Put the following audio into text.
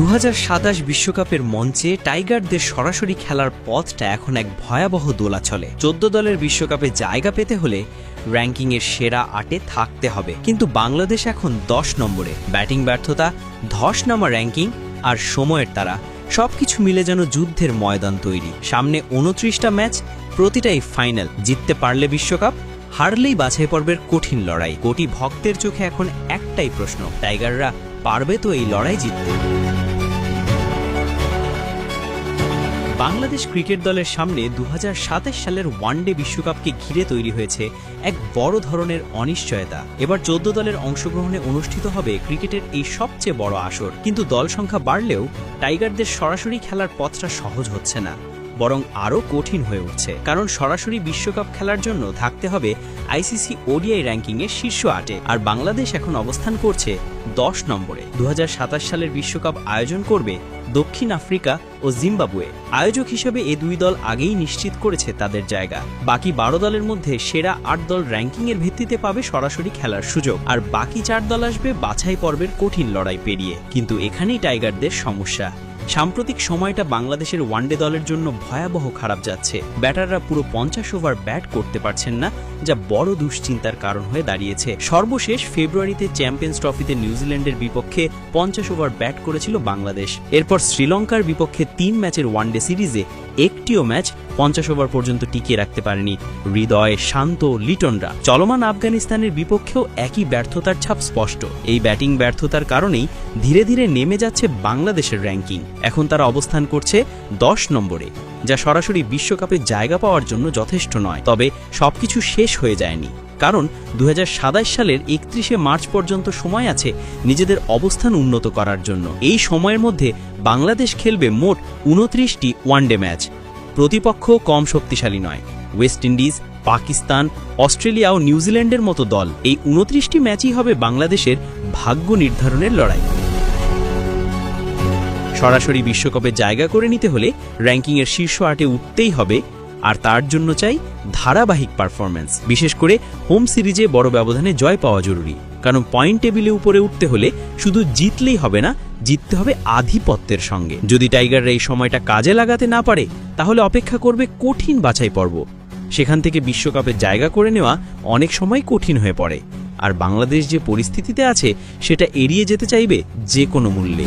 দু বিশ্বকাপের মঞ্চে টাইগারদের সরাসরি খেলার পথটা এখন এক ভয়াবহ দোলাচলে। চোদ্দ দলের বিশ্বকাপে জায়গা পেতে হলে র্যাঙ্কিংয়ের সেরা আটে থাকতে হবে। কিন্তু বাংলাদেশ এখন দশ নম্বরে। ব্যাটিং ব্যর্থতা, ধস নামা র্যাঙ্কিং আর সময়ের তারা সবকিছু মিলে যেন যুদ্ধের ময়দান তৈরি। সামনে উনত্রিশটা ম্যাচ, প্রতিটাই ফাইনাল। জিততে পারলে বিশ্বকাপ, হারলেই বাছাই পর্বের কঠিন লড়াই। কোটি ভক্তের চোখে এখন একটাই প্রশ্ন, টাইগাররা পারবে তো এই লড়াই জিততে? বাংলাদেশ ক্রিকেট দলের সামনে দু সালের ওয়ানডে বিশ্বকাপকে ঘিরে তৈরি হয়েছে এক বড় ধরনের অনিশ্চয়তা। এবার চোদ্দ দলের অংশগ্রহণে অনুষ্ঠিত হবে ক্রিকেটের এই সবচেয়ে বড় আসর। কিন্তু দল সংখ্যা বাড়লেও টাইগারদের সরাসরি খেলার পথটা সহজ হচ্ছে না। বরং আরও কঠিন হয়ে উঠছে। কারণ সরাসরি বিশ্বকাপ খেলার জন্য থাকতে হবে আইসিসি ওডিআই র্যাঙ্কিংয়ের শীর্ষ আটে। আর বাংলাদেশ এখন অবস্থান করছে দশ নম্বরে। দু হাজার সাতাশ সালের বিশ্বকাপ আয়োজন করবে দক্ষিণ আফ্রিকা ও জিম্বাবুয়ে। আয়োজক হিসেবে এ দুই দল আগেই নিশ্চিত করেছে তাদের জায়গা। বাকি বারো দলের মধ্যে সেরা আট দল র্যাঙ্কিংয়ের ভিত্তিতে পাবে সরাসরি খেলার সুযোগ। আর বাকি চার দল আসবে বাছাই পর্বের কঠিন লড়াই পেরিয়ে। কিন্তু এখানেই টাইগারদের সমস্যা। সাম্প্রতিক সময়টা বাংলাদেশের ওয়ানডে দলের জন্য ভয়াবহ খারাপ যাচ্ছে। ব্যাটাররা পুরো পঞ্চাশ ওভার ব্যাট করতে পারছেন না, যা বড় দুশ্চিন্তার কারণ হয়ে দাঁড়িয়েছে। সর্বশেষ ফেব্রুয়ারিতে চ্যাম্পিয়ন্স ট্রফিতে নিউজিল্যান্ডের বিপক্ষে পঞ্চাশ ওভার ব্যাট করেছিল বাংলাদেশ। এরপর শ্রীলঙ্কার বিপক্ষে তিন ম্যাচের ওয়ানডে সিরিজে একটিও ম্যাচ পঞ্চাশ ওভার পর্যন্ত টিকিয়ে রাখতে পারেনি হৃদয় শান্ত লিটনরা। চলমান আফগানিস্তানের বিপক্ষেও একই ব্যর্থতার ছাপ স্পষ্ট। এই ব্যাটিং ব্যর্থতার কারণেই ধীরে ধীরে নেমে যাচ্ছে বাংলাদেশের র্যাঙ্কিং। এখন তারা অবস্থান করছে দশ নম্বরে, যা সরাসরি বিশ্বকাপে জায়গা পাওয়ার জন্য যথেষ্ট নয়। তবে সবকিছু শেষ হয়ে যায়নি। কারণ দু হাজার সাতাশ সালের একত্রিশে মার্চ পর্যন্ত সময় আছে নিজেদের অবস্থান উন্নত করার জন্য। এই সময়ের মধ্যে বাংলাদেশ খেলবে মোট উনত্রিশটি ওয়ানডে ম্যাচ। প্রতিপক্ষ কম শক্তিশালী নয়। ওয়েস্ট ইন্ডিজ, পাকিস্তান, অস্ট্রেলিয়া ও নিউজিল্যান্ডের মতো দল এই উনত্রিশটি ম্যাচই হবে বাংলাদেশের ভাগ্য নির্ধারণের লড়াই। সরাসরি বিশ্বকাপে জায়গা করে নিতে হলে র্যাঙ্কিংয়ের শীর্ষ আটে উঠতেই হবে, আর তার জন্য চাই ধারাবাহিক পারফরম্যান্স। বিশেষ করে হোম সিরিজে বড় ব্যবধানে জয় পাওয়া জরুরি। কারণ পয়েন্ট টেবিলে উপরে উঠতে হলে শুধু জিতলেই হবে না, জিততে হবে আধিপত্যের সঙ্গে। যদি টাইগাররা এই সময়টা কাজে লাগাতে না পারে, তাহলে অপেক্ষা করবে কঠিন বাছাই পর্ব। সেখান থেকে বিশ্বকাপের জায়গা করে নেওয়া অনেক সময় কঠিন হয়ে পড়ে। আর বাংলাদেশ যে পরিস্থিতিতে আছে, সেটা এড়িয়ে যেতে চাইবে যে কোনো মূল্যে।